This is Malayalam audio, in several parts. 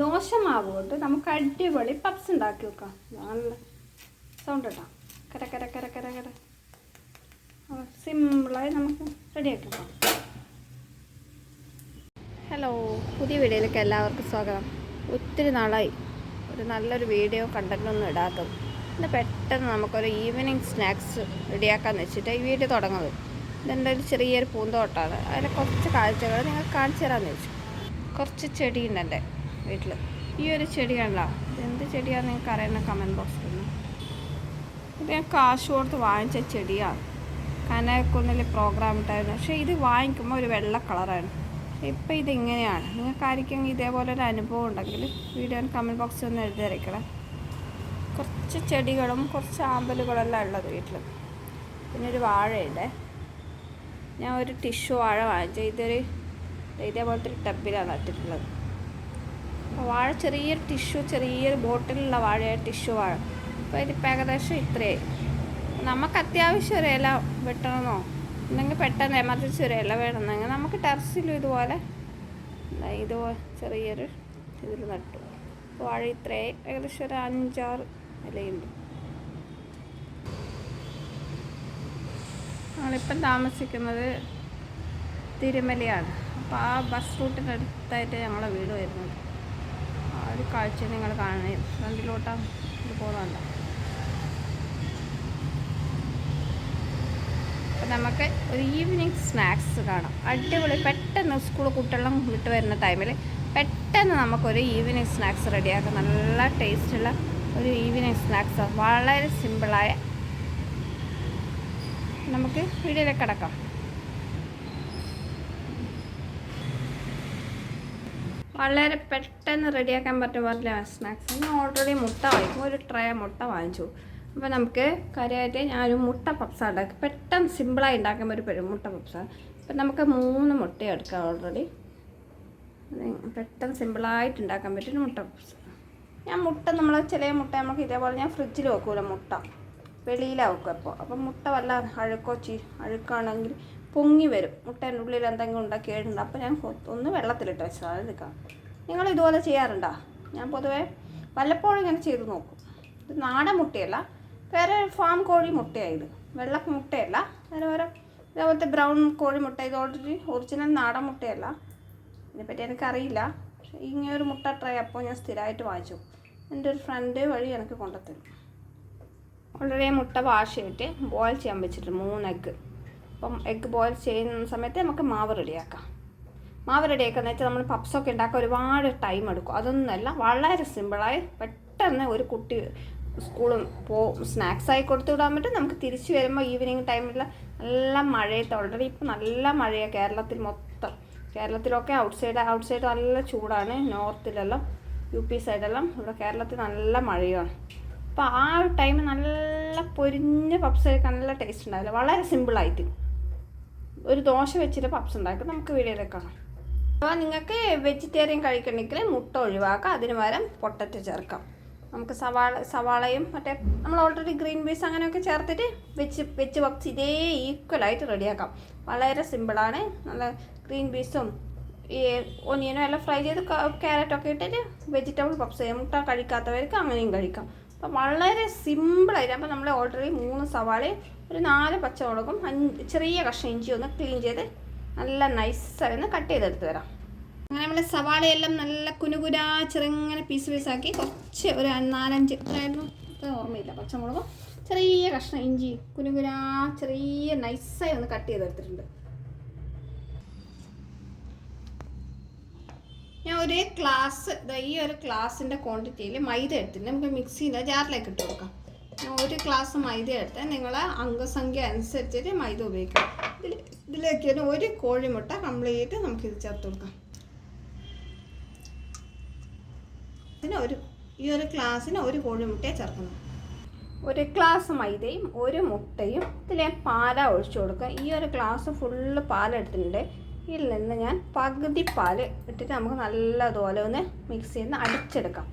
ദോശമാവ് കൊണ്ട് നമുക്ക് അടിപൊളി പപ്സ് ഉണ്ടാക്കി വെക്കാം. നല്ല സൗണ്ട് കേട്ടോ കര കര കര കര കര. സിമ്പിളായി നമുക്ക് റെഡിയാക്കി വെക്കാം. ഹലോ പുതിയ വീഡിയോയിലേക്ക് എല്ലാവർക്കും സ്വാഗതം. ഒത്തിരി നാളായി. ഒരു നല്ലൊരു വീഡിയോ കണ്ടന്റൊന്നും ഇടാത്തത്. ഇന്ന് പെട്ടെന്ന് നമുക്കൊരു ഈവനിങ് സ്നാക്സ് റെഡിയാക്കാന്ന് വെച്ചിട്ട് ഈ വീഡിയോ തുടങ്ങുന്നത്. ഇതെന്റെ ഒരു ചെറിയൊരു പൂന്തോട്ടമാണ് അതിൽ കുറച്ച് കാഴ്ചകൾ നിങ്ങൾ കാണിച്ചു തരാമെന്ന് വെച്ചു കുറച്ച് ചെടിയുണ്ട് എന്റെ. വീട്ടിൽ ഈ ഒരു ചെടിയാണല്ലോ എന്ത് ചെടിയാണ് നിങ്ങൾക്ക് അറിയുന്ന കമന്റ് ബോക്സിൽ ഇത് ഞാൻ കാശ് കൊടുത്ത് വാങ്ങിച്ച ചെടിയാണ് കനകുന്നിൽ പ്രോഗ്രാം ഇട്ടായിരുന്നു. പക്ഷേ ഇത് വാങ്ങിക്കുമ്പോൾ ഒരു വെള്ള കളറാണ്. ഇപ്പം ഇതിങ്ങനെയാണ്. നിങ്ങൾക്ക് ആയിരിക്കും ഇതേപോലെ ഒരു അനുഭവം ഉണ്ടെങ്കിൽ വീഡിയോ കമന്റ് ബോക്സിൽ ഒന്ന് എഴുതി അറിയിക്കണം കുറച്ച് ചെടികളും കുറച്ച് ആമ്പലുകളെല്ലാം ഉള്ളത് വീട്ടിൽ പിന്നെ ഒരു വാഴയുണ്ട്. ഞാൻ ഒരു ടിഷ്യൂ വാഴ വാങ്ങിച്ചു. ഇതൊരു ഇതേപോലത്തെ ഒരു ടബിലാണ് നട്ടിട്ടുള്ളത്. വാഴ ചെറിയൊരു ടിഷ്യൂ ചെറിയൊരു ബോട്ടിലുള്ള വാഴ ടിഷ്യൂ വാഴ. അപ്പോൾ ഇതിപ്പോൾ ഏകദേശം ഇത്രയായി. നമുക്ക് അത്യാവശ്യം ഒരു ഇല വെട്ടണമെന്നോ അല്ലെങ്കിൽ പെട്ടെന്ന് എമർജൻസി ഒരു ഇല വേണമെന്നെങ്കിൽ നമുക്ക് ടെറസിലും ഇതുപോലെ ഇതുപോലെ ചെറിയൊരു ഇതിൽ നട്ടു. വാഴ ഇത്രയായി. ഏകദേശം ഒരു അഞ്ചാറ് ഇലയുണ്ട്. ഞങ്ങളിപ്പം താമസിക്കുന്നത് തിരുമലയാണ്. അപ്പോൾ ആ ബസ് റൂട്ടിനടുത്തായിട്ട് ഞങ്ങളെ വീട് വരുന്നത്. ഒരു കാഴ്ച നിങ്ങൾ കാണണേ. ഫ്രണ്ടിലോട്ടാണ് ഇത് പോകുന്നുണ്ട് അപ്പം നമുക്ക് ഒരു ഈവനിങ് സ്നാക്സ് കാണാം. അടിപൊളി. പെട്ടെന്ന് സ്കൂൾ കുട്ടികളും വിട്ട് വരുന്ന ടൈമിൽ പെട്ടെന്ന് നമുക്കൊരു ഈവനിങ് സ്നാക്സ് റെഡിയാക്കാം. നല്ല ടേസ്റ്റുള്ള ഒരു ഈവനിങ് സ്നാക്സ് വളരെ സിമ്പിളായ നമുക്ക് വീഡിയോയിലേക്ക് കിടക്കാം. വളരെ പെട്ടെന്ന് റെഡിയാക്കാൻ പറ്റുന്ന പോലെ സ്നാക്സ്. ഞാൻ ഓൾറെഡി മുട്ട വാങ്ങിക്കും ഒരു ട്രേ മുട്ട വാങ്ങിച്ചു. അപ്പോൾ നമുക്ക് കാര്യമായിട്ട് ഞാനൊരു മുട്ട പപ്സ ഉണ്ടാക്കി. പെട്ടെന്ന് സിമ്പിളായി ഉണ്ടാക്കാൻ പറ്റും മുട്ട പപ്സ. അപ്പം നമുക്ക് മൂന്ന് മുട്ട എടുക്കാം ഓൾറെഡി പെട്ടെന്ന് സിമ്പിളായിട്ട് ഉണ്ടാക്കാൻ പറ്റും മുട്ട പപ്സ. ഞാൻ മുട്ട നമ്മൾ ചില മുട്ട നമുക്ക് ഇതേപോലെ ഞാൻ ഫ്രിഡ്ജിൽ വെക്കുമല്ലോ മുട്ട. വെളിയിലാണ് വെക്കും അപ്പോൾ അപ്പം മുട്ട വല്ല അഴുക്കോ ചീ അഴുക്കാണെങ്കിൽ പൊങ്ങി വരും. മുട്ടേന്റെ ഉള്ളിൽ എന്തെങ്കിലും ഉണ്ടാക്കി അപ്പോൾ ഞാൻ ഒന്ന് വെള്ളത്തിലിട്ട് വെച്ചതാണ് എടുക്കാം നിങ്ങൾ ഇതുപോലെ ചെയ്യാറുണ്ടോ? ഞാൻ പൊതുവേ വല്ലപ്പോഴും ഇങ്ങനെ ചെയ്ത് നോക്കും. ഇത് നാടൻ മുട്ടയല്ല വേറെ ഫാം കോഴി മുട്ടയായത് വെള്ള മുട്ടയല്ല വേറെ വേറെ ഇതേപോലത്തെ ബ്രൗൺ കോഴി മുട്ട ഇത് ഓൾറെഡി ഒറിജിനൽ നാടൻ മുട്ടയല്ല. ഇതിനെപ്പറ്റി എനിക്കറിയില്ല. പക്ഷേ ഇങ്ങനെ ഒരു മുട്ട ട്രൈ അപ്പോൾ ഞാൻ സ്ഥിരമായിട്ട് വാങ്ങിച്ചു എന്റെ ഒരു ഫ്രണ്ട് വഴി എനിക്ക് കൊണ്ടുത്തരും. ഓൾറെഡി മുട്ട വാഷ് ചെയ്തിട്ട് ബോയിൽ ചെയ്യാൻ വെച്ചിട്ടുണ്ട് മൂന്ന് എഗ്ഗ് അപ്പം എഗ്ഗ് ബോയിൽ ചെയ്യുന്ന സമയത്ത് നമുക്ക് മാവ് റെഡിയാക്കാം മാവ് റെഡിയാക്കുന്ന വെച്ചാൽ നമ്മൾ പപ്സൊക്കെ ഉണ്ടാക്കാൻ ഒരുപാട് ടൈം എടുക്കും. അതൊന്നുമല്ല വളരെ സിമ്പിളായി പെട്ടെന്ന് ഒരു കുട്ടി സ്കൂളും പോ സ്നാക്സായി കൊടുത്തു വിടാൻ പറ്റും. നമുക്ക് തിരിച്ചു വരുമ്പോൾ ഈവനിങ് ടൈമിൽ നല്ല മഴയത്ത് ഓൾറെഡി ഇപ്പം നല്ല മഴയാണ് കേരളത്തിൽ മൊത്തം. കേരളത്തിലൊക്കെ ഔട്ട് സൈഡ് ഔട്ട് സൈഡ് നല്ല ചൂടാണ് നോർത്തിലെല്ലാം യു പി സൈഡെല്ലാം ഇവിടെ കേരളത്തിൽ നല്ല മഴയാണ്. അപ്പോൾ ആ ഒരു ടൈം നല്ല പൊരിഞ്ഞ പപ്സ് നല്ല ടേസ്റ്റ് ഉണ്ടാവില്ല. വളരെ സിമ്പിളായിട്ട് ഒരു ദോശ വെച്ചിട്ട് പപ്സ് ഉണ്ടാക്കി. നമുക്ക് വീഡിയോയിലേക്ക് കാണാം. അപ്പോൾ നിങ്ങൾക്ക് വെജിറ്റേറിയൻ കഴിക്കണമെങ്കിൽ മുട്ട ഒഴിവാക്കാം അതിന് പകരം പൊട്ടറ്റോ ചേർക്കാം. നമുക്ക് സവാള സവാളയും മറ്റേ നമ്മൾ ഓൾറെഡി ഗ്രീൻ പീസ് അങ്ങനെയൊക്കെ ചേർത്തിട്ട് വെച്ച് വെച്ച് വക്സ് ഇതേ ഈക്വലായിട്ട് റെഡിയാക്കാം വളരെ സിമ്പിളാണ് നല്ല ഗ്രീൻ പീസും ഈ ഒനിയനും എല്ലാം ഫ്രൈ ചെയ്ത് ക്യാരറ്റൊക്കെ ഇട്ടിട്ട് വെജിറ്റബിൾ പപ്സ് മുട്ട കഴിക്കാത്തവർക്ക് അങ്ങനെയും കഴിക്കാം. അപ്പം വളരെ സിമ്പിളായിട്ട് അപ്പോൾ നമ്മൾ ഓൾറെഡി മൂന്ന് സവാളയും ഒരു നാല് പച്ചമുളകും അഞ്ച് ചെറിയ കഷ്ണം ഇഞ്ചി ഒന്ന് ക്ലീൻ ചെയ്ത് നല്ല നൈസായി ഒന്ന് കട്ട് ചെയ്തെടുത്ത് തരാം. അങ്ങനെ നമ്മൾ സവാളയെല്ലാം നല്ല കുനുകുരാ ചെറുങ്ങനെ പീസ് പീസാക്കി കുറച്ച് ഒരു നാലഞ്ച് എത്രയായിരുന്നു ഓർമ്മയില്ല. പച്ചമുളകും? ചെറിയ കഷ്ണം ഇഞ്ചി കുനുകുരാ ചെറിയ നൈസായി ഒന്ന് കട്ട് ചെയ്തെടുത്തിട്ടുണ്ട്. ഞാൻ ഒരു ഗ്ലാസ് ഈ ഒരു ഗ്ലാസിന്റെ ക്വാണ്ടിറ്റിയിൽ മൈദ എടുത്തിട്ട് നമുക്ക് മിക്സിന്റെ ജാറിലേക്ക് ഇട്ട് കൊടുക്കാം. ഞാൻ ഒരു ഗ്ലാസ് മൈദ എടുത്ത്. നിങ്ങൾ അംഗസംഖ്യ അനുസരിച്ചിട്ട് മൈദ ഉപയോഗിക്കാം. ഇതിലേക്ക് തന്നെ ഒരു കോഴിമുട്ട കംപ്ലീറ്റ് നമുക്ക് നമുക്കിത് ചേർത്ത് കൊടുക്കാം. ഇതിന് ഒരു ഈ ഒരു ഗ്ലാസ്സിന് ഒരു കോഴിമുട്ടയെ ചേർക്കണം. ഒരു ഗ്ലാസ് മൈദയും ഒരു മുട്ടയും ഇതിൽ ഞാൻ പാല ഒഴിച്ചു കൊടുക്കുക. ഈ ഒരു ഗ്ലാസ് ഫുള്ള് പാലെടുത്തിട്ടുണ്ട് ഇതിൽ നിന്ന് ഞാൻ പകുതി പാൽ ഇട്ടിട്ട് നമുക്ക് നല്ലതുപോലെ ഒന്ന് മിക്സ് ചെയ്ത് അടിച്ചെടുക്കാം.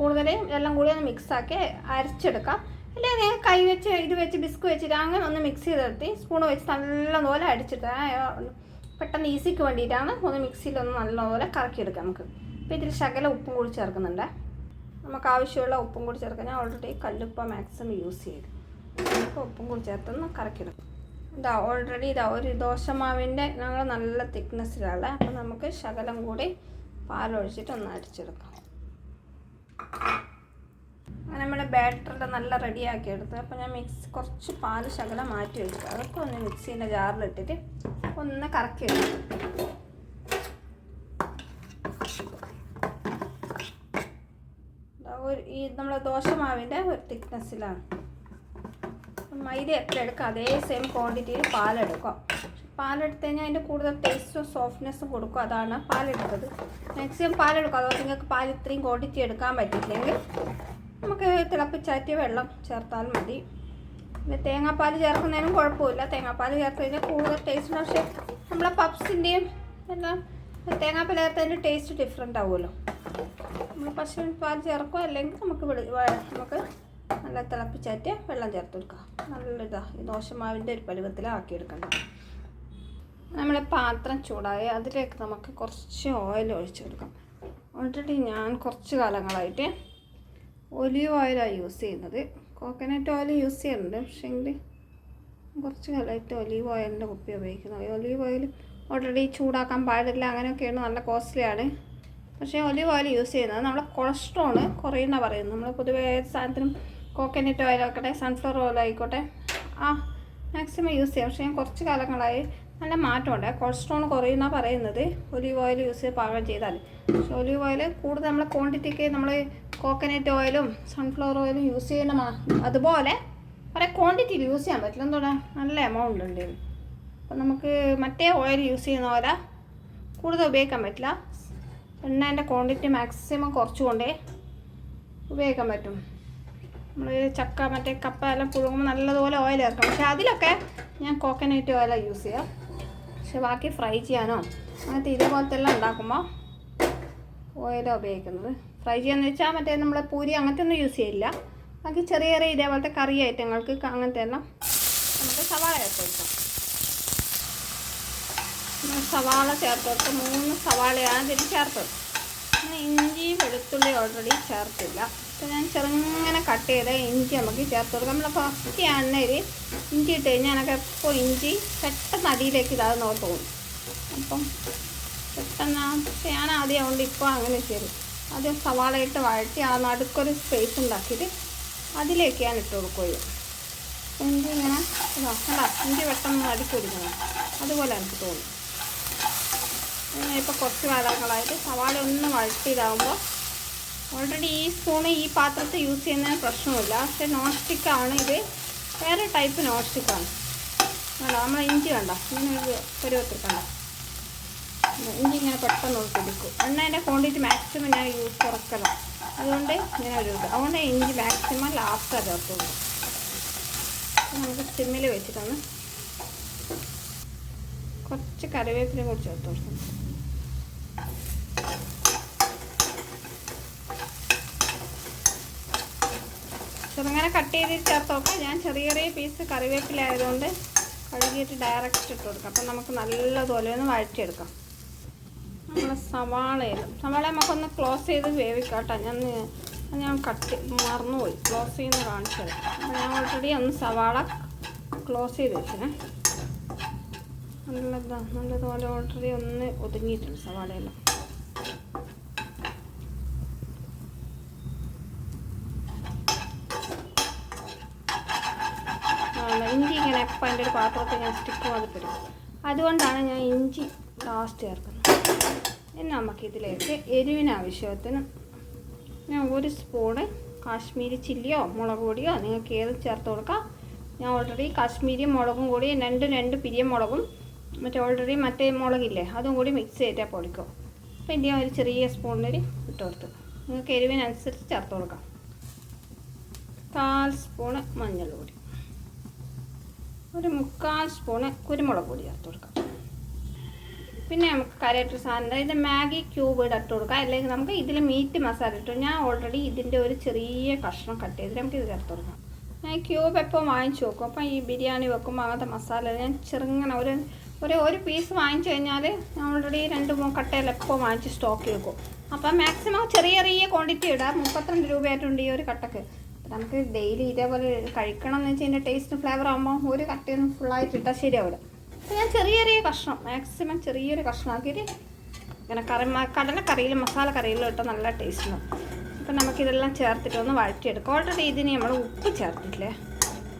കൂടുതലും എല്ലാം കൂടി ഒന്ന് മിക്സാക്കി അരച്ചെടുക്കാം. അല്ലെങ്കിൽ ഞാൻ കൈ വെച്ച് ഇത് വെച്ച് ബിസ്ക് വെച്ചിട്ട് അങ്ങനെ ഒന്ന് മിക്സ് ചെയ്തെടുത്ത് സ്പൂൺ വെച്ച് നല്ലതുപോലെ അടിച്ചിട്ട് പെട്ടെന്ന് ഈസിക്ക് വേണ്ടിയിട്ടാണ് ഒന്ന് മിക്സിയിൽ ഒന്ന് നല്ലതുപോലെ കറക്കിയെടുക്കാം നമുക്ക്. അപ്പോൾ ഇതിൽ ശകല ഉപ്പും കൂടി ചേർക്കുന്നുണ്ട്. നമുക്ക് ആവശ്യമുള്ള ഉപ്പും കൂടി ചേർക്കാൻ ഞാൻ ഓൾറെഡി കല്ലുപ്പ മാക്സിമം യൂസ് ചെയ്തു. അപ്പോൾ ഉപ്പും കൂടി ചേർത്തൊന്ന് കറക്കിയെടുക്കും. ഇതാ ഓൾറെഡി ഇതാ ഒരു ദോശമാവിന്റെ ഞങ്ങൾ നല്ല തിക്നെസ്സിലുള്ള അപ്പോൾ നമുക്ക് ശകലം കൂടി പാലൊഴിച്ചിട്ട് ഒന്ന് അടിച്ചെടുക്കാം. നമ്മുടെ ബാറ്ററിന്റെ നല്ല റെഡിയാക്കി എടുത്ത് അപ്പോൾ ഞാൻ മിക്സ് കുറച്ച് പാൽ ശകലം മാറ്റി വെച്ചു. അതൊക്കെ ഒന്ന് മിക്സീന്റെ ജാറിലിട്ടിട്ട് ഒന്ന് കറക്കി വെച്ചു ഒരു ഈ നമ്മുടെ ദോശമാവിന്റെ ഒരു തിക്നെസ്സിലാണ് മൈദ എത്ര എടുക്കുക അതേ സെയിം ക്വാണ്ടിറ്റിയിൽ പാലെടുക്കാം. പാലെടുത്ത് കഴിഞ്ഞാൽ അതിന്റെ കൂടുതൽ ടേസ്റ്റും സോഫ്റ്റ്നെസ്സും കൊടുക്കും. അതാണ് പാലെടുത്തത്. മാക്സിമം പാലെടുക്കുക അഥവാ നിങ്ങൾക്ക് പാൽ ഇത്രയും ക്വാണ്ടിറ്റി എടുക്കാൻ പറ്റില്ലെങ്കിൽ നമുക്ക് തിളപ്പിച്ചാറ്റിയ വെള്ളം ചേർത്താൽ മതി. പിന്നെ തേങ്ങാപ്പാൽ ചേർക്കുന്നതിനും കുഴപ്പമില്ല. തേങ്ങാപ്പാൽ ചേർത്ത് കഴിഞ്ഞാൽ കൂടുതൽ ടേസ്റ്റ് പക്ഷേ നമ്മളെ പപ്സിന്റെയും എല്ലാം തേങ്ങാപ്പാൽ ചേർത്തതിന്റെ ടേസ്റ്റ് ഡിഫറെന്റ് ആവുമല്ലോ. നമ്മൾ പശു പാൽ ചേർക്കുക അല്ലെങ്കിൽ നമുക്ക് നമുക്ക് നല്ല തിളപ്പിച്ചാറ്റിയ വെള്ളം ചേർത്ത് കൊടുക്കുക നല്ല ഇതാ ഈ ദോശമാവിന്റെ ഒരു പരുവത്തിലാക്കിയെടുക്കണം നമ്മൾ പാത്രം ചൂടായി അതിലേക്ക് നമുക്ക് കുറച്ച് ഓയിൽ ഒഴിച്ച് കൊടുക്കാം. ഓൾറെഡി ഞാൻ കുറച്ച് കാലങ്ങളായിട്ട് ഒലിവ് ഓയിലാണ് യൂസ് ചെയ്യുന്നത്. കോക്കനട്ട് ഓയിൽ യൂസ് ചെയ്യുന്നുണ്ട് പക്ഷേങ്കിൽ കുറച്ച് കാലമായിട്ട് ഒലിവ് ഓയിലിന്റെ കുപ്പി ഉപയോഗിക്കുന്നത് ഒലിവ് ഓയിൽ ഓൾറെഡി ചൂടാക്കാൻ പാടില്ല. അങ്ങനെയൊക്കെയാണ് നല്ല കോസ്റ്റ്ലിയാണ്. പക്ഷേ ഒലിവ് ഓയിൽ യൂസ് ചെയ്യുന്നത് നമ്മുടെ കൊളസ്ട്രോൾ കുറയുന്ന പറയുന്നത്. നമ്മൾ പൊതുവേ ഏത് സാധനത്തിനും കോക്കനട്ട് ഓയിൽ ആയിക്കോട്ടെ സൺഫ്ലവർ ഓയിൽ ആയിക്കോട്ടെ ആ മാക്സിമം യൂസ് ചെയ്യാം. പക്ഷേ ഞാൻ കുറച്ച് കാലങ്ങളായി നല്ല മാറ്റമുണ്ട്. കൊളസ്ട്രോൾ കുറയുന്ന പറയുന്നത്. ഒലിവ് ഓയിൽ യൂസ് ചെയ്ത് പാകം ചെയ്താൽ. പക്ഷേ ഒലിവ് ഓയിൽ കൂടുതൽ നമ്മളെ ക്വാണ്ടിറ്റിക്ക് നമ്മൾ കോക്കനട്ട് ഓയിലും സൺഫ്ലവർ ഓയിലും യൂസ് ചെയ്യണമാ അതുപോലെ കുറേ ക്വാണ്ടിറ്റിയിൽ യൂസ് ചെയ്യാൻ പറ്റില്ല. എന്തോടാ? നല്ല എമൗണ്ട് ഉണ്ട്. അപ്പം നമുക്ക് മറ്റേ ഓയിൽ യൂസ് ചെയ്യുന്ന പോലെ കൂടുതൽ ഉപയോഗിക്കാൻ പറ്റില്ല. എണ്ണേന്റെ ക്വാണ്ടിറ്റി മാക്സിമം കുറച്ചുകൊണ്ടേ ഉപയോഗിക്കാൻ പറ്റും. നമ്മൾ ചക്ക മറ്റേ കപ്പ എല്ലാം പുഴുങ്ങുമ്പോൾ നല്ലതുപോലെ ഓയിൽ ചേർക്കണം. പക്ഷേ അതിലൊക്കെ ഞാൻ കോക്കനട്ട് ഓയിലാണ് യൂസ് ചെയ്യുക പക്ഷെ ബാക്കി ഫ്രൈ ചെയ്യാനോ അങ്ങനത്തെ ഇതേപോലത്തെ എല്ലാം ഉണ്ടാക്കുമ്പോൾ ഓയിലാണ് ഉപയോഗിക്കുന്നത്. ഫ്രൈ ചെയ്യാന്ന് വെച്ചാൽ മറ്റേ നമ്മൾ പൂരി അങ്ങനത്തെ ഒന്നും യൂസ് ചെയ്യില്ല നമുക്ക് ചെറിയ ചെറിയ ഇതേപോലത്തെ കറി ഐറ്റങ്ങൾക്ക് അങ്ങനത്തെ എല്ലാം നമുക്ക് സവാള ചേർത്ത് കൊടുക്കാം സവാള ചേർത്ത് കൊടുത്ത് മൂന്ന് സവാളയാണ് ഇതിന് ചേർത്തത് ഇഞ്ചി വെളുത്തുള്ളി ഓൾറെഡി ചേർത്തില്ല. അപ്പോൾ ഞാൻ ചെറുങ്ങനെ കട്ട് ചെയ്ത ഇഞ്ചി നമുക്ക് ചേർത്ത് കൊടുക്കാം. നമ്മൾ ഫസ്റ്റ് എണ്ണയിൽ ഇഞ്ചി ഇട്ട് കഴിഞ്ഞാൽ എനിക്ക് എപ്പോൾ ഇഞ്ചി പെട്ടെന്ന് അടിയിലേക്ക് ഇതാകുന്ന തോന്നും. അപ്പം പെട്ടെന്ന് ഞാൻ ആദ്യം അതുകൊണ്ട് ഇപ്പോൾ അങ്ങനെ ചെയ്തു ആദ്യം സവാളയിട്ട് വഴറ്റി ആ നടുക്കൊരു സ്പേസ് ഉണ്ടാക്കിയിട്ട് അതിലേക്ക് ഞാൻ ഇട്ട് കൊടുക്കുകയോ ഇഞ്ചി ഇങ്ങനെ കണ്ടാ ഇഞ്ചി പെട്ടെന്ന് അടിക്കൊരുങ്ങണം അതുപോലെ എനിക്ക് തോന്നും. ഇപ്പോൾ കുറച്ച് കാലങ്ങളായിട്ട് സവാള ഒന്ന് വഴറ്റിയിടാകുമ്പോൾ ഓൾറെഡി ഈ സ്പൂണ് ഈ പാത്രത്തിൽ യൂസ് ചെയ്യുന്നതിന് പ്രശ്നമില്ല. പക്ഷേ നോൺ സ്റ്റിക്കാണ് ഇത് വേറെ ടൈപ്പ് നോൺ സ്റ്റിക്കാണ് കണ്ടോ നമ്മൾ ഇഞ്ചി കണ്ടോ ഇങ്ങനെ ഒരു പരുവത്തിൽ ഇഞ്ചി ഇങ്ങനെ പെട്ടെന്ന് കൊടുക്കും എണ്ണേന്റെ ക്വാണ്ടിറ്റി മാക്സിമം ഞാൻ യൂസ് കുറക്കണം അതുകൊണ്ട് ഇങ്ങനെ ഒരു ഇത്. അതുകൊണ്ട് ഇഞ്ചി മാക്സിമം ലാസ്റ്റാണ് ചേർത്തുള്ളൂ നമുക്ക് സിമ്മിൽ വെച്ചിട്ടാണ് കുറച്ച് കറിവേപ്പിലയും കൂടി ചേർത്ത് കൊടുക്കണം. ചെറുങ്ങനെ കട്ട് ചെയ്ത് ചേർത്ത് നോക്കാം ഞാൻ ചെറിയ ചെറിയ പീസ് കറിവേപ്പില ആയതുകൊണ്ട് കഴുകിയിട്ട് ഡയറക്റ്റ് ഇട്ട് കൊടുക്കാം. അപ്പം നമുക്ക് നല്ലതുപോലെ ഒന്ന് വഴറ്റിയെടുക്കാം. നമ്മൾ സവാള സവാള നമുക്കൊന്ന് ക്ലോസ് ചെയ്ത് വേവിക്കാട്ടോ. ഞാൻ ഞാൻ കട്ട് മറന്നുപോയി. ക്ലോസ് ചെയ്യുന്ന കാണിച്ചത്. അപ്പോൾ ഞാൻ ഓൾറെഡി ഒന്ന് സവാള ക്ലോസ് ചെയ്ത് വെച്ചിനെ. നല്ലതാ നല്ലതുപോലെ ഓൾറെഡി ഒന്ന് ഒതുങ്ങിയിട്ടുണ്ട് സവാളയെല്ലാം. ഇഞ്ചി ഇങ്ങനെ എപ്പോൾ എന്റെ ഒരു പാത്രത്തിൽ ഞാൻ സ്റ്റിക്ക് വന്നിട്ടിടും അതുകൊണ്ടാണ് ഞാൻ ഇഞ്ചി ലാസ്റ്റ് ചേർക്കുന്നത്. ഇനി നമുക്കിതിലേക്ക് എരിവിന് ആവശ്യത്തിന് ഞാൻ ഒരു സ്പൂണ് കാശ്മീരി ചില്ലിയോ മുളക് പൊടിയോ നിങ്ങൾക്ക് ഏത് ചേർത്ത് കൊടുക്കാം. ഞാൻ ഓൾറെഡി കാശ്മീരി മുളകും കൂടി രണ്ട് രണ്ട് പിരിയ മുളകും മറ്റേ ഓൾറെഡി മറ്റേ മുളകില്ലേ അതും കൂടി മിക്സ് ചെയ്തിട്ട് പൊടിക്കും അപ്പോൾ ഇനി ഒരു ചെറിയ സ്പൂണിൽ ഇട്ട് കൊടുത്തു നിങ്ങൾക്ക് എരിവിനനുസരിച്ച് ചേർത്ത് കൊടുക്കാം. കാൽ സ്പൂണ് മഞ്ഞൾ പൊടി ഒരു മുക്കാൽ സ്പൂണ് കുരുമുളക് പൊടി ചേർത്ത് കൊടുക്കാം. പിന്നെ നമുക്ക് കരയിട്ട് സാധനം. അതായത് മാഗി ക്യൂബ് ഇട്ട് കൊടുക്കാം. അല്ലെങ്കിൽ നമുക്ക് ഇതിൽ മീറ്റ് മസാല ഇട്ടു. ഞാൻ ഓൾറെഡി ഇതിന്റെ ഒരു ചെറിയ കഷ്ണം കട്ട് ചെയ്തിട്ട് നമുക്ക് ഇത് ചേർത്ത് കൊടുക്കാം. ഞാൻ ക്യൂബ് എപ്പോൾ വാങ്ങിച്ചു നോക്കും അപ്പം ഈ ബിരിയാണി വെക്കുമ്പോൾ അങ്ങനത്തെ മസാല ഞാൻ ചെറുങ്ങനെ ഒരു ഒരു ഒരു പീസ് വാങ്ങിച്ചു കഴിഞ്ഞാൽ ഞാൻ ഓൾറെഡി രണ്ട് മൂന്ന് കട്ടയിൽ എപ്പോൾ വാങ്ങിച്ച് സ്റ്റോക്ക് വെക്കും. അപ്പം മാക്സിമം ചെറിയ ചെറിയ ക്വാണ്ടിറ്റി ഇടാം. മുപ്പത്തിരണ്ട് രൂപയായിട്ടുണ്ട് ഈ ഒരു കട്ടക്ക്. നമുക്ക് ഡെയിലി ഇതേപോലെ കഴിക്കണം എന്ന് വെച്ചാൽ ഇതിന്റെ ടേസ്റ്റ് ഫ്ലേവർ ആകുമ്പോൾ ഒരു കട്ടയൊന്നും ഫുള്ളായിട്ട് ഇട്ടാൽ ശരിയാവില്ല. ഞാൻ ചെറിയ ചെറിയ കഷ്ണം മാക്സിമം ചെറിയൊരു കഷ്ണമാക്കിയിട്ട് ഇങ്ങനെ കറി കടലക്കറിയിലും മസാല കറിയിലും ഇട്ട് നല്ല ടേസ്റ്റ് ഉണ്ടാവും. അപ്പം നമുക്കിതെല്ലാം ചേർത്തിട്ട് ഒന്ന് വഴറ്റിയെടുക്കാം. ഓൾറെഡി ഇതിന് നമ്മൾ ഉപ്പ് ചേർത്തിട്ടില്ലേ?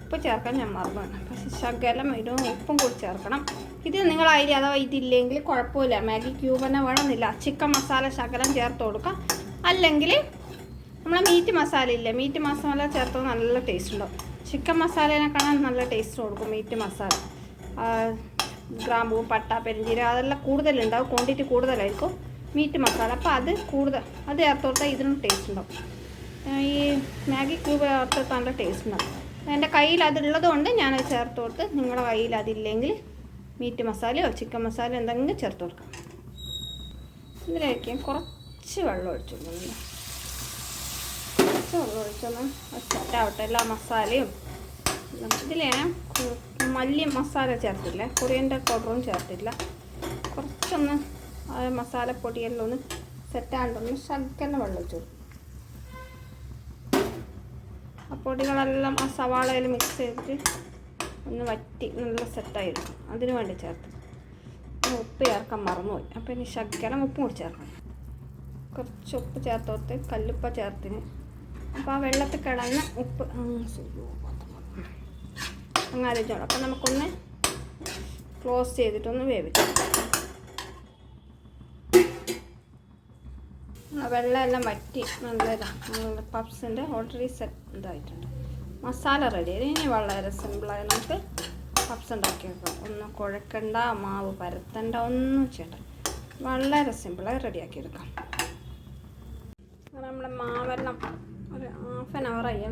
ഉപ്പ് ചേർക്കാൻ ഞാൻ മറന്നു പക്ഷെ ശകലം ഇതും ഉപ്പും കൂടി ചേർക്കണം. ഇത് നിങ്ങൾ അതിൽ അഥവാ ഇതില്ലെങ്കിൽ കുഴപ്പമില്ല. മാഗി ക്യൂബ് തന്നെ വേണമെന്നില്ല. ചിക്കൻ മസാല ശകലം ചേർത്ത് കൊടുക്കാം. അല്ലെങ്കിൽ നമ്മൾ മീറ്റ് മസാല ഇല്ല? മീറ്റ് മസാല ചേർത്ത് നല്ല ടേസ്റ്റ് ഉണ്ടാവും. ചിക്കൻ മസാലേനെ കാണാൻ നല്ല ടേസ്റ്റ് കൊടുക്കും മീറ്റ് മസാല. ഗ്രാമ്പൂ പട്ട പെരിഞ്ചീരകം അതെല്ലാം കൂടുതലുണ്ടാവും ക്വാണ്ടിറ്റി കൂടുതലായിരിക്കും. മീറ്റ് മസാല അപ്പോൾ അത് കൂടുതൽ അത് ചേർത്ത് കൊടുത്താൽ ഇതിനും ടേസ്റ്റ് ഉണ്ടാവും. ഈ മാഗി ക്യൂബ് ചേർത്തോട്ട് നല്ല ടേസ്റ്റ് ഉണ്ടാവും. എന്റെ കയ്യിൽ അതുള്ളത് കൊണ്ട് ചേർത്ത് കൊടുത്ത് നിങ്ങളുടെ കയ്യിൽ അതില്ലെങ്കിൽ മീറ്റ് മസാലയോ ചിക്കൻ മസാലയോ എന്തെങ്കിലും ചേർത്ത് കൊടുക്കാം. ഇതിലേക്ക് ഞാൻ കുറച്ച് വെള്ളം ഒഴിച്ചു കൊടുക്കുന്നു കുറച്ച് വെള്ളം ഒഴിച്ചൊന്ന് സെറ്റാവട്ടെ എല്ലാ മസാലയും ഇതിൽ ഞാൻ മല്ലി മസാല ചേർത്തില്ല കൊറിയന്റെ പൗഡറും ചേർത്തില്ല കുറച്ചൊന്ന് മസാലപ്പൊടിയെല്ലാം ഒന്ന് സെറ്റാണ്ടൊന്ന് ശകലം വെള്ളം വെച്ചു ആ പൊടികളെല്ലാം ആ സവാളയിൽ മിക്സ് ചെയ്തിട്ട് ഒന്ന് വറ്റി നല്ല സെറ്റായിരുന്നു അതിന് വേണ്ടി ചേർത്ത്. ഉപ്പ് ചേർക്കാൻ മറന്നുപോയി. അപ്പോൾ ഇനി ശകലം ഉപ്പും കൂടി ചേർക്കണം. കുറച്ച് ഉപ്പ് ചേർത്തോത്ത് കല്ലുപ്പ ചേർത്തിന്. അപ്പോൾ ആ വെള്ളത്തിൽ കിടന്ന് ഉപ്പ്. അങ്ങനെ ആലോചിച്ചോളൂ അപ്പം നമുക്കൊന്ന് ക്ലോസ് ചെയ്തിട്ടൊന്ന് വേവിക്കാം. വെള്ളമെല്ലാം വറ്റി നല്ലതാണ് പപ്സിന്റെ ഓൾറെഡി സെറ്റ് ഇതായിട്ടുണ്ട്. മസാല റെഡി ഇനി വളരെ സിമ്പിളായി നമുക്ക് പപ്സ് ഉണ്ടാക്കി വെക്കാം. ഒന്നും കുഴക്കണ്ട മാവ് പരത്തണ്ട ഒന്നും ചെയ്യണ്ട. വളരെ സിമ്പിളായി റെഡിയാക്കി എടുക്കാം. നമ്മുടെ മാവെല്ലാം ഒരു ഹാഫ് ആൻ അവർ ആയി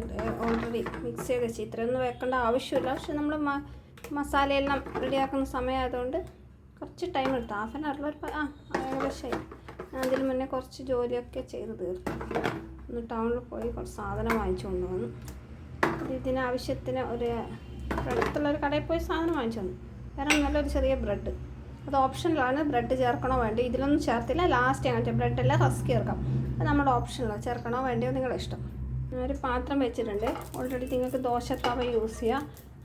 ഓൾറെഡി മിക്സ് ചെയ്ത് വെച്ച് ഇത്രയൊന്നും വെക്കേണ്ട ആവശ്യമില്ല. പക്ഷെ നമ്മൾ മസാലയെല്ലാം റെഡിയാക്കുന്ന സമയമായതുകൊണ്ട് കുറച്ച് ടൈം എടുത്തു. ഹാഫ് ആൻ അവറിൽ ഒരു ആ ഏകദേശമായി ഞാൻ അതിന് മുന്നേ കുറച്ച് ജോലിയൊക്കെ ചെയ്ത് തീർത്തു. ഒന്ന് ടൗണിൽ പോയി കുറച്ച് സാധനം വാങ്ങിച്ചു കൊണ്ടുവന്നു. ഇത് ഇതിനാവശ്യത്തിന് ഒരു അടുത്തുള്ള ഒരു കടയിൽ പോയി സാധനം വാങ്ങിച്ചു വന്നു. വേറെ നല്ലൊരു ചെറിയ ബ്രെഡ് അത് ഓപ്ഷനിലാണ് ബ്രെഡ് ചേർക്കണോ വേണ്ടി ഇതിലൊന്നും ചേർത്തില്ല. ലാസ്റ്റ് അങ്ങനത്തെ ബ്രെഡെല്ലാം റസ്ക് ചേർക്കാം. അത് നമ്മുടെ ഓപ്ഷനിലാണ് ചേർക്കണോ വേണ്ടിയോ നിങ്ങളുടെ ഇഷ്ടം. ഒരു പാത്രം വെച്ചിട്ടുണ്ട്. ഓൾറെഡി നിങ്ങൾക്ക് ദോശത്തവ യൂസ് ചെയ്യാം.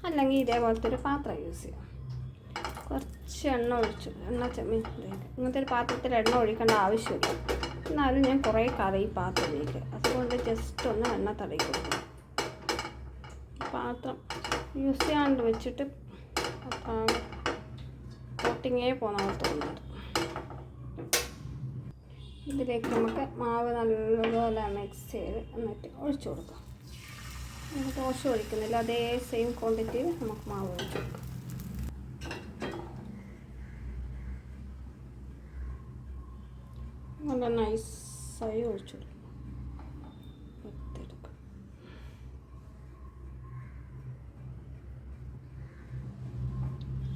അല്ലെങ്കിൽ ഇതേപോലത്തെ ഒരു പാത്രം യൂസ് ചെയ്യാം. കുറച്ച് എണ്ണ ഒഴിച്ചു. എണ്ണ ചെമ്മീൻ ഇങ്ങനത്തെ ഒരു പാത്രത്തിൽ എണ്ണ ഒഴിക്കേണ്ട ആവശ്യമില്ല. എന്നാലും ഞാൻ കുറേ കറി ഈ പാത്രത്തിലേക്ക്. അതുകൊണ്ട് ജസ്റ്റ് ഒന്ന് എണ്ണ തടയി പാത്രം യൂസ് ചെയ്യാണ്ട് വെച്ചിട്ട് കോട്ടിങ്ങേ പോകാൻ തോന്നുന്നത്. ഇതിലേക്ക് നമുക്ക് മാവ് നല്ലതുപോലെ മിക്സ് ചെയ്ത് എന്നിട്ട് ഒഴിച്ചു കൊടുക്കാം. ദോശ ഒഴിക്കുന്നില്ല അതേ സെയിം ക്വാണ്ടിറ്റിയിൽ നമുക്ക് മാവ് ഒഴിച്ചു കൊടുക്കാം. നല്ല നൈസായി ഒഴിച്ചു കൊടുക്കും.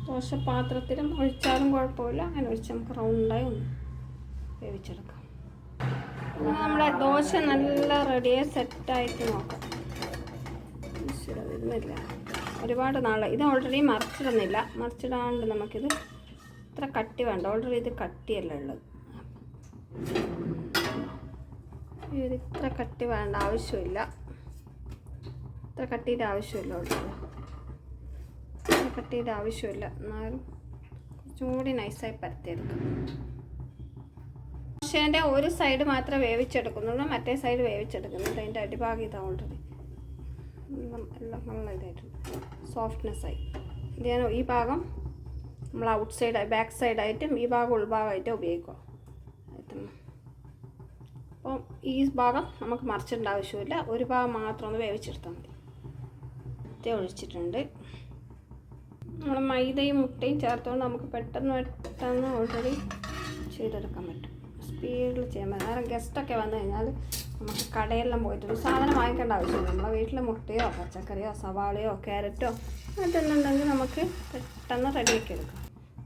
ദോശ പാത്രത്തിലും ഒഴിച്ചാലും കുഴപ്പമില്ല അങ്ങനെ ഒഴിച്ച് നമുക്ക് റൗണ്ടായി ഒന്ന് വേവിച്ചെടുക്കാം. നമ്മുടെ ദോശ നല്ല റെഡിയായി സെറ്റായിട്ട് നോക്കാം. വരുന്നില്ല. ഒരുപാട് നാൾ ഇത് ഓൾറെഡി മറിച്ചിടുന്നില്ല. മറിച്ചിടാണ്ട് നമുക്കിത് ഇത്ര കട്ടി വേണ്ട. ഓൾറെഡി ഇത് കട്ടിയല്ല ഉള്ളത്. ഇത് ഇത്ര കട്ടി വേണ്ട ആവശ്യമില്ല. ഇത്ര കട്ടിയുടെ ആവശ്യമില്ല ഓൾറെഡി ഇത്ര കട്ടിയുടെ ആവശ്യമില്ല. എന്നാലും കുറച്ചും കൂടി നൈസായി പരത്തിയെടുക്കാം. ദോശേന്റെ ഒരു സൈഡ് മാത്രം വേവിച്ചെടുക്കുന്നുള്ളൂ മറ്റേ സൈഡ് വേവിച്ചെടുക്കുന്നുണ്ട്. അതിന്റെ അടിഭാഗം ഇതാ ഓൾറെഡി എല്ലാം നല്ല ഇതായിട്ടുണ്ട്. സോഫ്റ്റ്നെസ് ആയി. ഇത് ഞാൻ ഈ ഭാഗം നമ്മൾ ഔട്ട് സൈഡ് ബാക്ക് സൈഡായിട്ടും ഈ ഭാഗം ഉൾഭാഗമായിട്ടും ഉപയോഗിക്കുക. അപ്പോൾ ഈ ഭാഗം നമുക്ക് മറിച്ചിടേണ്ട ആവശ്യമില്ല. ഒരു ഭാഗം മാത്രം ഒന്ന് വേവിച്ചെടുത്താൽ മതി. മറ്റേ ഒഴിച്ചിട്ടുണ്ട്. നമ്മൾ മൈദയും മുട്ടയും ചേർത്തുകൊണ്ട് നമുക്ക് പെട്ടെന്ന് പെട്ടെന്ന് ഓൾറെഡി ചെയ്തെടുക്കാൻ പറ്റും. സ്പീഡിൽ ചെയ്യാൻ പറ്റും. കാരണം ഗസ്റ്റൊക്കെ വന്നു കഴിഞ്ഞാൽ നമുക്ക് കടയെല്ലാം പോയിട്ട് ഒരു സാധനം വാങ്ങിക്കേണ്ട ആവശ്യമില്ല. നമ്മളെ വീട്ടിൽ മുട്ടയോ പച്ചക്കറിയോ സവാളയോ ക്യാരറ്റോ അതെന്നുണ്ടെങ്കിൽ നമുക്ക് പെട്ടെന്ന് റെഡിയാക്കി എടുക്കാം.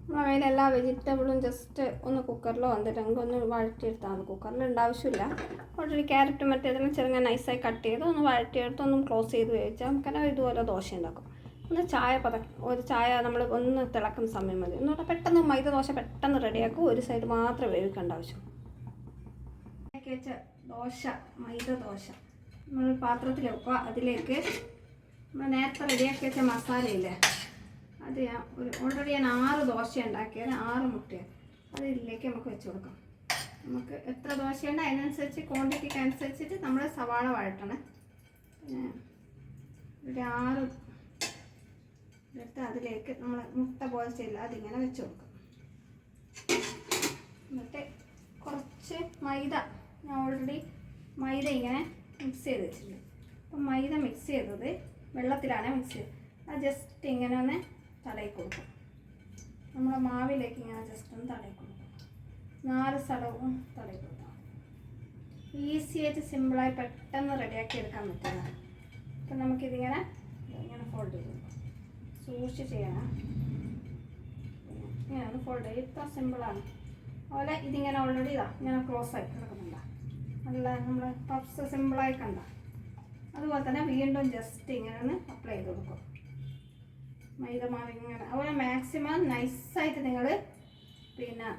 നമ്മളെ കയ്യിൽ എല്ലാ വെജിറ്റബിളും ജസ്റ്റ് ഒന്ന് കുക്കറിലോ എന്തെങ്കിലും ഒന്ന് വഴറ്റിയെടുത്താൽ മതി. കുക്കറിൽ ഉണ്ട് ആവശ്യമില്ല. ഓൾറെഡി ക്യാരറ്റും മറ്റേതെല്ലാം ചെറുങ്ങനെ നൈസായി കട്ട് ചെയ്ത് ഒന്ന് വഴറ്റിയെടുത്ത് ഒന്ന് ക്ലോസ് ചെയ്ത് വേവിച്ചാൽ നമുക്കെല്ലാം ഇതുപോലെ ദോശ ഉണ്ടാക്കും. ഒന്ന് ചായ പത ഒരു ചായ നമ്മൾ ഒന്ന് തിളക്കുന്ന സമയം മതി. എന്നുള്ള പെട്ടെന്ന് മൈദ ദോശ പെട്ടെന്ന് റെഡിയാക്കും ഒരു സൈഡ് മാത്രം വേവിക്കേണ്ട ആവശ്യം ഉണ്ടാക്കി വെച്ച ദോശ മൈദ ദോശ നമ്മൾ പാത്രത്തിൽ വെക്കുക. അതിലേക്ക് നമ്മൾ നേരത്തെ റെഡിയാക്കി വെച്ച മസാലയില്ലേ? അത് ഞാൻ ഒരു ഓൾറെഡി ഞാൻ ആറ് ദോശ ഉണ്ടാക്കിയത് ആറ് മുട്ടയാണ് അത് ഇതിലേക്ക് നമുക്ക് വെച്ച് കൊടുക്കാം. നമുക്ക് എത്ര ദോശയുണ്ട് അതിനനുസരിച്ച് ക്വാണ്ടിറ്റിക്ക് അനുസരിച്ചിട്ട് നമ്മൾ സവാള വഴട്ടണം ഒരു ആറ് എടുത്ത് അതിലേക്ക് നമ്മൾ മുട്ട പോലെ ചെയ്യില്ല അതിങ്ങനെ വെച്ച് കൊടുക്കും. എന്നിട്ട് കുറച്ച് മൈദ ഞാൻ ഓൾറെഡി മൈദ ഇങ്ങനെ മിക്സ് ചെയ്ത് വെച്ചിട്ടുണ്ട്. അപ്പം മൈദ മിക്സ് ചെയ്തത് വെള്ളത്തിലാണ് മിക്സ് ചെയ്തത്. അത് ജസ്റ്റ് ഇങ്ങനെ ഒന്ന് തടയി കൊടുക്കും. നമ്മുടെ മാവിലേക്ക് ഇങ്ങനെ ജസ്റ്റ് ഒന്ന് തടയി കൊടുക്കും. നാല് സ്ഥലവും തടയി കൊടുക്കാം ഈസി ആയിട്ട് സിമ്പിളായി പെട്ടെന്ന് റെഡിയാക്കി എടുക്കാൻ പറ്റുന്നതാണ്. അപ്പം നമുക്കിതിങ്ങനെ ഇങ്ങനെ ഫോൾഡ് ചെയ്ത് സൂക്ഷിച്ച് ചെയ്യണം. ഇങ്ങനെ ഒന്ന് ഫോൾഡ് ചെയ്ത് ഇത്ര സിമ്പിളാണ് അതുപോലെ ഇതിങ്ങനെ ഓൾറെഡി ഇതാ ഇങ്ങനെ ക്ലോസ് ആയി കിടക്കുന്നുണ്ട. നല്ല നമ്മൾ പഫ്സ് സിമ്പിളായി കണ്ട. അതുപോലെ തന്നെ വീണ്ടും ജസ്റ്റ് ഇങ്ങനെ ഒന്ന് അപ്ലൈ ചെയ്ത് കൊടുക്കും. മൈദ മാവ് ഇങ്ങനെ. അതുപോലെ മാക്സിമം നൈസായിട്ട് നിങ്ങൾ പിന്നെ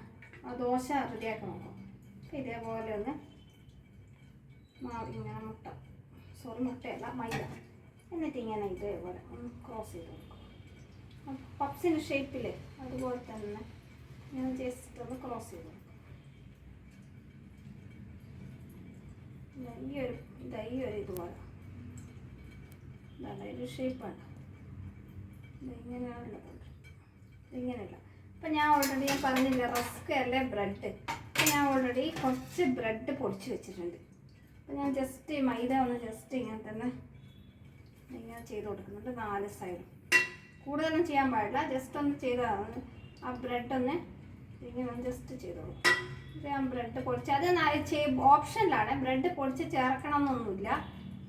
ദോശ റെഡിയാക്കി നോക്കും ഇതേപോലെ ഒന്ന് മാവ് ഇങ്ങനെ മുട്ട. സോറി മുട്ടയല്ല മൈദ. എന്നിട്ട് ഇങ്ങനെ ഇതേപോലെ ഒന്ന് ക്രോസ് ചെയ്ത് കൊടുക്കും. പപ്സിന്റെ ഷേപ്പിൽ അതുപോലെ തന്നെ ഞാൻ ജസ്റ്റ് ഒന്ന് ക്രോസ് ചെയ്ത് കൊടുക്കും ഇതാ ഈ ഒരു ഇതാ ഈ ഒരു ഇതുപോലെ ഇതാണ് ഒരു ഷേപ്പാണ് ഇങ്ങനെയാണല്ലോ ഇങ്ങനെയല്ല. അപ്പം ഞാൻ ഓൾറെഡി ഞാൻ പറഞ്ഞില്ല റസ്ക് അല്ലേ ബ്രെഡ് അപ്പം ഞാൻ ഓൾറെഡി കുറച്ച് ബ്രെഡ് പൊടിച്ച് വെച്ചിട്ടുണ്ട്. അപ്പം ഞാൻ ജസ്റ്റ് മൈദ ഒന്ന് ജസ്റ്റ് ഇങ്ങനെ തന്നെ ഇങ്ങനെ ചെയ്ത് കൊടുക്കുന്നുണ്ട് നാല് സൈഡും കൂടുതലൊന്നും ചെയ്യാൻ പാടില്ല ജസ്റ്റ് ഒന്ന് ചെയ്താൽ ആ ബ്രെഡ് ഒന്ന് ഞാൻ ജസ്റ്റ് ചെയ്തോളൂ. ഇത് ഞാൻ ബ്രെഡ് പൊടിച്ച് അത് ഓപ്ഷനിലാണ് ബ്രെഡ് പൊടിച്ച് ചേർക്കണം എന്നൊന്നുമില്ല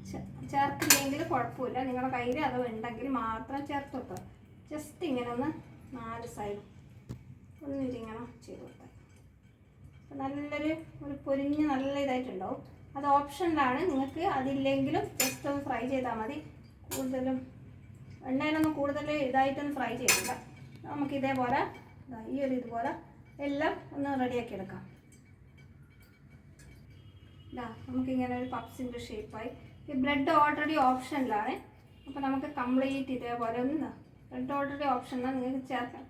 ചേ- ചേർക്കില്ലെങ്കിൽ കുഴപ്പമില്ല. നിങ്ങളുടെ കയ്യിൽ അത് ഉണ്ടെങ്കിൽ മാത്രം ചേർത്ത് കൊടുത്താൽ ജസ്റ്റ് ഇങ്ങനെ ഒന്ന് നാല് സൈഡ് ഒന്ന് ഇതിങ്ങനെ ചെയ്ത് അപ്പോൾ നല്ലൊരു ഒരു പൊരിഞ്ഞ് നല്ല ഇതായിട്ടുണ്ടാവും. അത് ഓപ്ഷനിലാണ് നിങ്ങൾക്ക് അതില്ലെങ്കിലും ജസ്റ്റ് ഒന്ന് ഫ്രൈ ചെയ്താൽ മതി. കൂടുതലും എണ്ണയിലൊന്നും കൂടുതൽ ഇതായിട്ടൊന്നും ഫ്രൈ ചെയ്തില്ല നമുക്ക് ഇതേപോലെ ഈ ഒരു ഇതുപോലെ എല്ലാം ഒന്ന് റെഡിയാക്കി എടുക്കാം. ഇതാ നമുക്കിങ്ങനെ ഒരു പപ്സിന്റെ ഷേപ്പായി ഈ ബ്രെഡ് ഓൾറെഡി ഓപ്ഷനിലാണ് അപ്പോൾ നമുക്ക് കംപ്ലീറ്റ് ഇതേപോലെ ഒന്ന് ബ്രെഡ് ഓൾറെഡി ഓപ്ഷനിലാണ് നിങ്ങൾക്ക് ചേർക്കാം.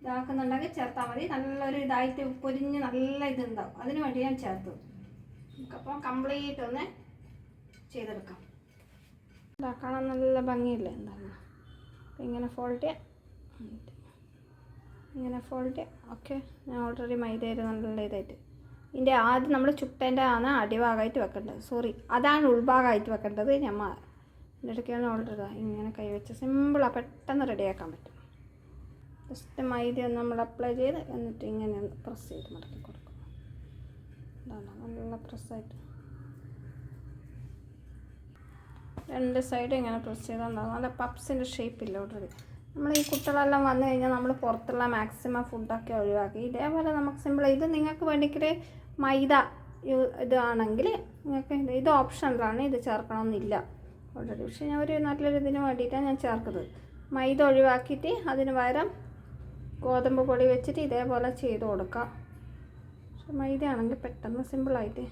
ഇതാക്കുന്നുണ്ടെങ്കിൽ ചേർത്താൽ മതി. നല്ലൊരു ഇതായിട്ട് പൊരിഞ്ഞ് നല്ല ഇതുണ്ടാവും. അതിന് വേണ്ടി ഞാൻ ചേർത്തു. നമുക്കപ്പോൾ കംപ്ലീറ്റ് ഒന്ന് ചെയ്തെടുക്കാം. കാണാൻ നല്ല ഭംഗിയില്ലേ? എന്താണ് ഇങ്ങനെ ഫോൾട്ട് ചെയ്യാം. ഇങ്ങനെ ഫോൾഡ് ഓക്കെ ഞാൻ ഓൾറെഡി മൈദ ചെയ്ത് നല്ല ഇതായിട്ട്. ഇതിന്റെ ആദ്യം നമ്മൾ ചുട്ടേന്റെ ആണ് അടിഭാഗമായിട്ട് വെക്കേണ്ടത് സോറി അതാണ് ഉൾഭാഗമായിട്ട് വെക്കേണ്ടത് ഞമ്മ. എന്റെ ഇടയ്ക്കാണ് ഓൾറെഡി ഇങ്ങനെ കൈവച്ച് സിമ്പിളാണ് പെട്ടെന്ന് റെഡിയാക്കാൻ പറ്റും. ജസ്റ്റ് മൈദ ഒന്ന് നമ്മൾ അപ്ലൈ ചെയ്ത് എന്നിട്ട് ഇങ്ങനെ ഒന്ന് പ്രസ് ചെയ്ത് മടക്കി കൊടുക്കും. നല്ല പ്രസ്സായിട്ട് രണ്ട് സൈഡ് ഇങ്ങനെ പ്രസ് ചെയ്താൽ നല്ല പപ്സിന്റെ ഷേപ്പില്ല ഓൾറെഡി നമ്മൾ ഈ കുട്ടികളെല്ലാം വന്നു കഴിഞ്ഞാൽ നമ്മൾ പുറത്തുള്ള മാക്സിമം ഫുഡൊക്കെ ഒഴിവാക്കി. ഇതേപോലെ നമുക്ക് സിമ്പിൾ ഇത് നിങ്ങൾക്ക് വേണ്ടിക്കൽ മൈദ ഇതാണെങ്കിൽ നിങ്ങൾക്ക് ഇത് ഓപ്ഷനിലാണ് ഇത് ചേർക്കണമെന്നില്ല. ഓൾറെഡി. പക്ഷേ ഞാൻ ഒരു നല്ലൊരു ഇതിന് വേണ്ടിയിട്ടാണ് ഞാൻ ചേർക്കുന്നത്. മൈദ ഒഴിവാക്കിയിട്ട് അതിന് പകരം ഗോതമ്പ് പൊടി വെച്ചിട്ട് ഇതേപോലെ ചെയ്ത് കൊടുക്കാം. പക്ഷെ മൈദ ആണെങ്കിൽ പെട്ടെന്ന് സിമ്പിളായിട്ട്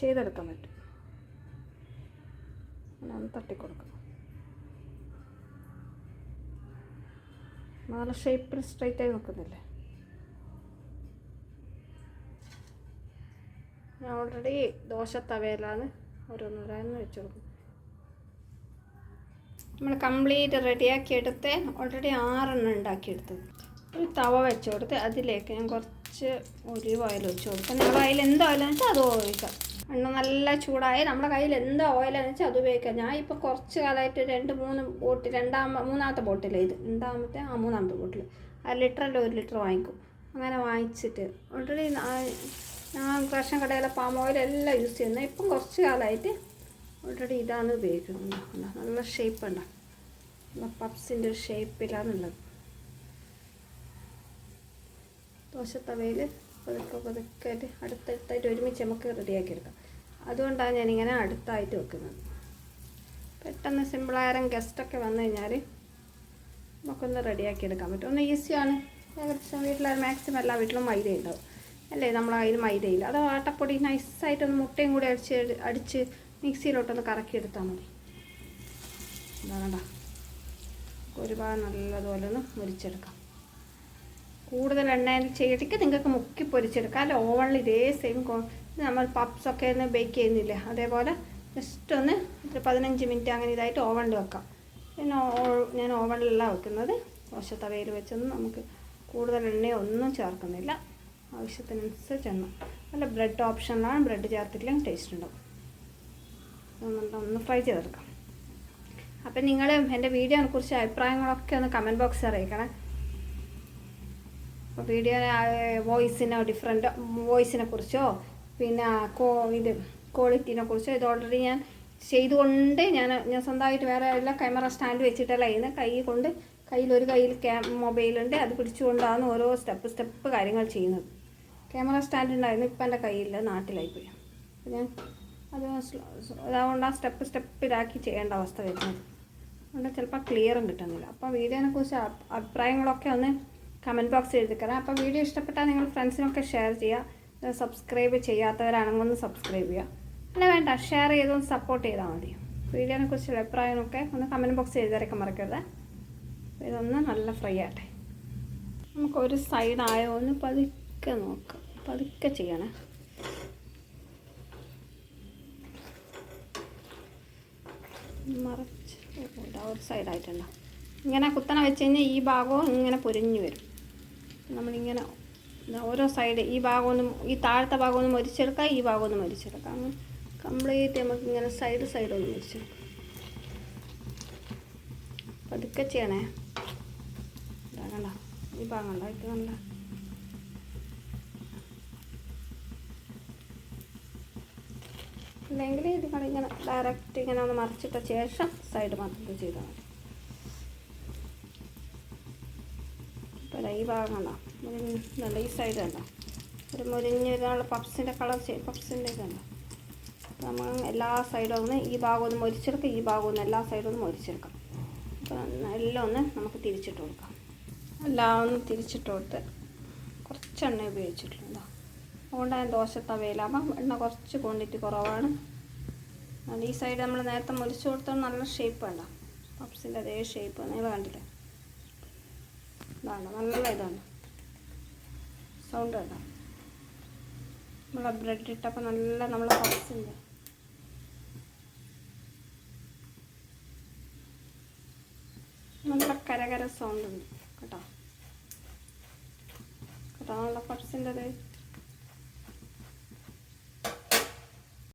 ചെയ്തെടുക്കാൻ പറ്റും. തട്ടിക്കൊടുക്കണം നല്ല ഷേപ്പിൽ സ്ട്രൈറ്റ് ആയി നിൽക്കുന്നില്ലേ? ഞാൻ ഓൾറെഡി ദോശ തവയിലാണ് ഓരോന്നോരോന്ന് വെച്ച് കൊടുക്കും. നമ്മൾ കംപ്ലീറ്റ് റെഡിയാക്കി എടുത്ത് ഓൾറെഡി ആറെണ്ണം ഉണ്ടാക്കിയെടുത്തത് ഒരു തവ വെച്ച് കൊടുത്ത് അതിലേക്ക് ഞാൻ കുറച്ച് ഒലിവ് ഓയിൽ വെച്ച് കൊടുക്കും ഓയിൽ എന്ത് ഓയിലെന്ന് വെച്ചാൽ അത് ഉപയോഗിക്കാം എണ്ണ നല്ല ചൂടായി. നമ്മുടെ കയ്യിൽ എന്ത് ഓയിലാണെന്ന് വെച്ചാൽ അത് ഉപയോഗിക്കാം. ഞാൻ ഇപ്പോൾ കുറച്ച് കാലമായിട്ട് രണ്ട് മൂന്ന് ബോട്ടിൽ രണ്ടാമ മൂന്നാമത്തെ ബോട്ടിൽ ഇത്? രണ്ടാമത്തെ ആ മൂന്നാമത്തെ ബോട്ടിൽ അര ലിറ്ററിന്റെ ഒരു ലിറ്റർ വാങ്ങിക്കും. അങ്ങനെ വാങ്ങിച്ചിട്ട് ഓൾറെഡി ഞാൻ റേഷൻ കടയിലെ പാം ഓയിൽ എല്ലാം യൂസ് ചെയ്യുന്നത് ഇപ്പം കുറച്ച് കാലമായിട്ട് ഓൾറെഡി ഇതാണ് ഉപയോഗിക്കുന്നത്? നല്ല ഷേപ്പ് ഉണ്ടാകും പപ്സിന്റെ ഒരു ഷേപ്പിലാണുള്ളത് ദോശത്തവയിൽ പതുക്കെ പതുക്കെ അടുത്തടുത്തായിട്ട് ഒരുമിച്ച് നമുക്ക് റെഡിയാക്കി എടുക്കാം. അതുകൊണ്ടാണ് ഞാനിങ്ങനെ അടുത്തായിട്ട് വെക്കുന്നത്. പെട്ടെന്ന് സിമ്പിളായാലും ഗസ്റ്റൊക്കെ വന്നു കഴിഞ്ഞാൽ നമുക്കൊന്ന് റെഡിയാക്കി എടുക്കാൻ പറ്റും. ഒന്ന് ഈസിയാണ്. ഏകദേശം വീട്ടിൽ മാക്സിമം എല്ലാ വീട്ടിലും മൈദ ഉണ്ടാവും. അല്ലേ? നമ്മൾ അതിൽ മൈദയില്ല അത് ആട്ടപ്പൊടി നൈസായിട്ടൊന്ന് മുട്ടയും കൂടി അടിച്ച് അടിച്ച് മിക്സിയിലോട്ടൊന്ന് കറക്കി എടുത്താൽ മതി. എന്താണോ ഒരുപാട് നല്ലതുപോലെ ഒന്ന് മുരിച്ചെടുക്കാം. കൂടുതൽ എണ്ണയിൽ ചെയ്തിട്ട് നിങ്ങൾക്ക് മുക്കി പൊരിച്ചെടുക്കാം. അല്ല ഓവണിൽ ഇതേ സെയിം നമ്മൾ പപ്സൊക്കെ ഒന്ന് ബേക്ക് ചെയ്യുന്നില്ലേ? അതേപോലെ ജസ്റ്റ് ഒന്ന് ഒരു പതിനഞ്ച് മിനിറ്റ് അങ്ങനെ ഇതായിട്ട് ഓവണിൽ വെക്കാം. പിന്നെ ഞാൻ ഓവണിലല്ല വെക്കുന്നത്. ദോശത്തവയിൽ വെച്ചൊന്നും നമുക്ക് കൂടുതൽ എണ്ണയോ ഒന്നും ചേർക്കുന്നില്ല. ആവശ്യത്തിനനുസരിച്ച് എണ്ണ. നല്ല ബ്രെഡ് ഓപ്ഷനിലാണ് ബ്രെഡ് ചേർത്തിട്ടില്ലെങ്കിൽ ടേസ്റ്റ് ഉണ്ടാവും. ഒന്ന് ഫ്രൈ ചെയ്തെടുക്കാം. അപ്പം നിങ്ങൾ എന്റെ വീഡിയോനെ കുറിച്ച് അഭിപ്രായങ്ങളൊക്കെ ഒന്ന് കമന്റ് ബോക്സിൽ അറിയിക്കണേ. വീഡിയോ വോയിസിനോ ഡിഫറെന്റോ വോയിസിനെ കുറിച്ചോ പിന്നെ കോ ഇത് ക്വാളിറ്റിനെ കുറിച്ച് ഇത് ഓൾറെഡി ഞാൻ ചെയ്തുകൊണ്ട് ഞാൻ ഞാൻ സ്വന്തമായിട്ട് വേറെ എല്ലാ ക്യാമറ സ്റ്റാൻഡ് വെച്ചിട്ടല്ല ഇന്ന് കൈ കൊണ്ട് കയ്യിൽ ഒരു കയ്യിൽ ക്യാ മൊബൈലുണ്ട് അത് പിടിച്ചുകൊണ്ടാണ് ഓരോ സ്റ്റെപ്പ് സ്റ്റെപ്പ് കാര്യങ്ങൾ ചെയ്യുന്നത്. ക്യാമറ സ്റ്റാൻഡ് ഉണ്ടായിരുന്നു. ഇപ്പം എന്റെ കയ്യില്ല നാട്ടിലായിപ്പോയി. അപ്പോൾ ഞാൻ അത് അതുകൊണ്ട് ആ സ്റ്റെപ്പ് സ്റ്റെപ്പ് ഇതാക്കി ചെയ്യേണ്ട അവസ്ഥ വരുന്നത്. അതുകൊണ്ട് ചിലപ്പോൾ ക്ലിയറും കിട്ടുന്നില്ല. അപ്പോൾ വീഡിയോനെ കുറിച്ച് അഭി- അഭിപ്രായങ്ങളൊക്കെ ഒന്ന് കമന്റ് ബോക്സ് എഴുതിക്കണം അപ്പോൾ വീഡിയോ ഇഷ്ടപ്പെട്ടാൽ നിങ്ങൾ ഫ്രണ്ട്സിനൊക്കെ ഷെയർ ചെയ്യുക. സബ്സ്ക്രൈബ് ചെയ്യാത്തവരാണെങ്കിൽ ഒന്ന് സബ്സ്ക്രൈബ് ചെയ്യുക. അല്ല വേണ്ട ഷെയർ ചെയ്തൊന്ന് സപ്പോർട്ട് ചെയ്താൽ മതി. വീഡിയോനെ കുറിച്ചുള്ള അഭിപ്രായമൊക്കെ ഒന്ന് കമന്റ് ബോക്സ് എഴുതാനൊക്കെ മറക്കരുത്. ഇതൊന്ന് നല്ല ഫ്രൈ ആട്ടെ നമുക്ക് ഒരു സൈഡ് ആയോ ഒന്ന് പതുക്കെ നോക്കാം. പതുക്കെ ചെയ്യണേ. മറച്ച് ഒരു സൈഡായിട്ടുണ്ടോ ഇങ്ങനെ കുത്തനെ വെച്ച് കഴിഞ്ഞാൽ ഈ ഭാഗവും ഇങ്ങനെ പൊരിഞ്ഞു വരും. നമ്മളിങ്ങനെ ഓരോ സൈഡ് ഈ ഭാഗമൊന്നും ഈ താഴത്തെ ഭാഗമൊന്നും മരിച്ചെടുക്കാം ഈ ഭാഗമൊന്നും മരിച്ചെടുക്കാം. അങ്ങനെ കംപ്ലീറ്റ് നമുക്ക് ഇങ്ങനെ സൈഡ് സൈഡ് ഒന്ന് മരിച്ചെടുക്കാം. പതുക്കെ ചെയ്യണേ. ഈ ഭാഗം കണ്ടോ അല്ലെങ്കിൽ ഇത് ഇങ്ങനെ ഡയറക്റ്റ് ഇങ്ങനെ ഒന്ന് മറിച്ചിട്ട ശേഷം സൈഡ് മാത്രം ചെയ്താൽ മതി. ഈ ഭാഗം കണ്ടോ. ഇതുണ്ട് ഈ സൈഡ് കണ്ടോ? ഒരു മുരിഞ്ഞ ഇതാണുള്ള പപ്സിന്റെ കളർ പപ്സിന്റെ ഇതാണ് നമ്മൾ എല്ലാ സൈഡും ഒന്ന് ഈ ഭാഗം ഒന്ന് മുരിച്ചെടുക്കാം ഈ ഭാഗം ഒന്ന് എല്ലാ സൈഡും ഒന്ന് മുരിച്ചെടുക്കാം. അപ്പോൾ എല്ലാം ഒന്ന് നമുക്ക് തിരിച്ചിട്ട് കൊടുക്കാം. എല്ലാം ഒന്ന് തിരിച്ചിട്ട് കൊടുത്ത് കുറച്ച് എണ്ണ ഉപയോഗിച്ചിട്ടുണ്ട് അതുകൊണ്ട് ഞാൻ ദോശ തവയിലാകുമ്പം എണ്ണ കുറച്ച് ക്വാണ്ടിറ്റി കുറവാണ്. ഈ സൈഡ് നമ്മൾ നേരത്തെ മുരിച്ചു കൊടുത്താൽ നല്ല ഷേപ്പ് വേണ്ട പപ്സിന്റെ അതേ ഷേപ്പ് നിങ്ങൾ കണ്ടില്ലേ? ഇതാണ് നല്ല ഇതാണ്. സൗണ്ട് കേട്ടോ. നമ്മളെ ബ്രെഡ് ഇട്ടപ്പോൾ നല്ല നമ്മളെ പപ്സിന്റെ നല്ല കരകര സൗണ്ട് ഉണ്ട് കേട്ടോ. കേട്ടോ? നല്ല പപ്സിന്റെ